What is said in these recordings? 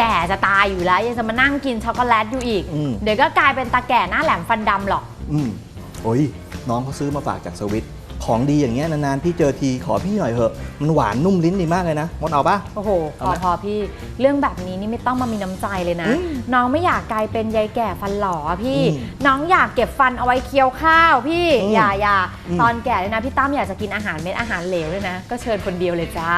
ก่จะตายอยู่แล้ว ยังจะมานั่งกินช็อกโกแลตอยู่อีก อืม เดี๋ยวก็กลายเป็นตาแก่หน้าแหลมฟันดำหรอก อืมโอ้ยน้องเขาซื้อมาฝากจากสวิต ของดีอย่างเงี้ยนานๆพี่เจอทีขอพี่หน่อยเถอะ มันหวานนุ่มลิ้นดีมากเลยนะมดเอาปะ โอ้โหพเอาอไหมพอพี่ เรื่องแบบนี้นี่ไม่ต้องมามีน้ำใจเลยนะ อืมน้องไม่อยากกลายเป็นยายแก่ฟันหล่ออะพี่ อืมน้องอยากเก็บฟันเอาไว้เคี้ยวข้าวพี่อืมอย่าอย่าอืม ตอนแก่เลยนะพี่ตั้มอยากจะกินอาหารเม็ดอาหารเหลวเลยนะ ก็เชิญคนเดียวเลยจ้า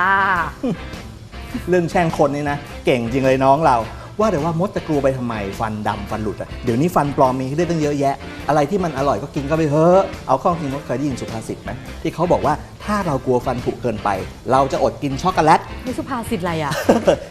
เรื่องแช่งคนนี่นะ เก่งจริงเลยน้องเรา ว่าแต่ว่ามดจะกลัวไปทำไมฟันดำฟันหลุดอะเดี๋ยวนี้ฟันปลอมมีให้ได้ตั้งเยอะแยะ อะไรที่มันอร่อยก็กินก็ไปเถอะเอาข้องจริงมดเคยได้ยินสุภาษิตไหมที่เขาบอกว่าถ้าเรากลัวฟันผุเกินไป เราจะอดกินช็อกโกแลตนี่สุภาษิตอะไรอะ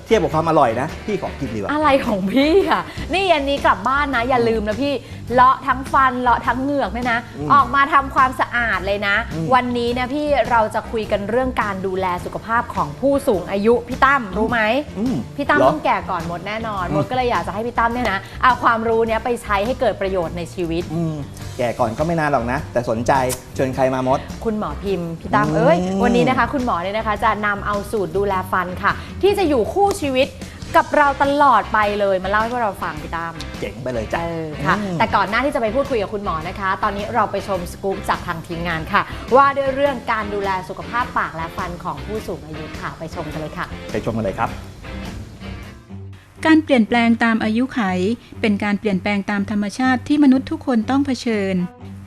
เทียบกับความอร่อยนะ พี่ขอกินดีกว่า อะไรของพี่อะนี่ยันนี้กลับบ้านนะ อย่าลืมนะพี่ เลาะทั้งฟัน เลาะทั้งเหงือกเนี่ยนะอืมออกมาทำความสะอาดเลยนะอืมวันนี้นะพี่เราจะคุยกันเรื่องการดูแลสุขภาพของผู้สูงอายุพี่ตั้มรู้ไหมอืมพี่ตั้มเหรอต้องแก่ก่อนมดแน่นอนอืมมดก็เลยอยากจะให้พี่ตั้มเนี่ยนะเอาความรู้เนี้ยไปใช้ให้เกิดประโยชน์ในชีวิตอืมแก่ก่อนก็ไม่นานหรอกนะ แต่สนใจเชิญใครมามด คุณหมอพิมพ์พี่ตั้มอืมเอ้ย วันนี้นะคะ คุณหมอเนี่ยนะคะ จะนำเอาสูตรดูแลฟันค่ะ ที่จะอยู่คู่ชีวิตกับเราตลอดไปเลยมาเล่าให้พวกเราฟังพี่ตั้มเจ๋งไปเลยจ้ะ เออค่ะ อืม แต่ก่อนหน้าที่จะไปพูดคุยกับคุณหมอนะคะ ตอนนี้เราไปชมสกู๊ปจากทางทีมงานค่ะ ว่าด้วยเรื่องการดูแลสุขภาพปากและฟันของผู้สูงอายุค่ะไปชมกันเลยค่ะ ไปชมกันเลยครับ การเปลี่ยนแปลงตามอายุไข เป็นการเปลี่ยนแปลงตามธรรมชาติที่มนุษย์ทุกคนต้องเผชิญ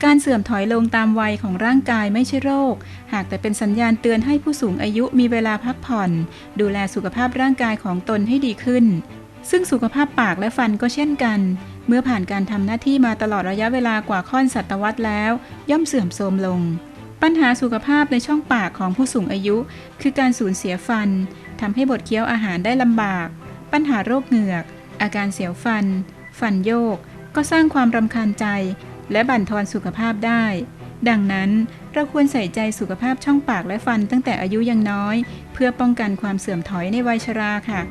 การเสื่อมถอยลงตามวัยของร่างกายไม่ใช่โรค หากแต่เป็นสัญญาณเตือนให้ผู้สูงอายุมีเวลาพักผ่อน ดูแลสุขภาพร่างกายของตนให้ดีขึ้น ซึ่งสุขภาพปากและฟันก็เช่นกัน เมื่อผ่านการทำหน้าที่มาตลอดระยะเวลากว่าค่อนศตวรรษแล้ว ย่อมเสื่อมโทรมลงปัญหาสุขภาพในช่องปากของผู้สูงอายุ คือการสูญเสียฟันทำให้บดเคี้ยวอาหารได้ลำบาก ปัญหาโรคเหงือก อาการเสียวฟัน ฟันโยก ก็สร้างความรำคาญใจ และบั่นทอนสุขภาพได้ ดังนั้นเราควรใส่ใจสุขภาพช่องปากและฟันตั้งแต่อายุยังน้อย เพื่อป้องกันความเสื่อมถอยในวัยชราค่ะ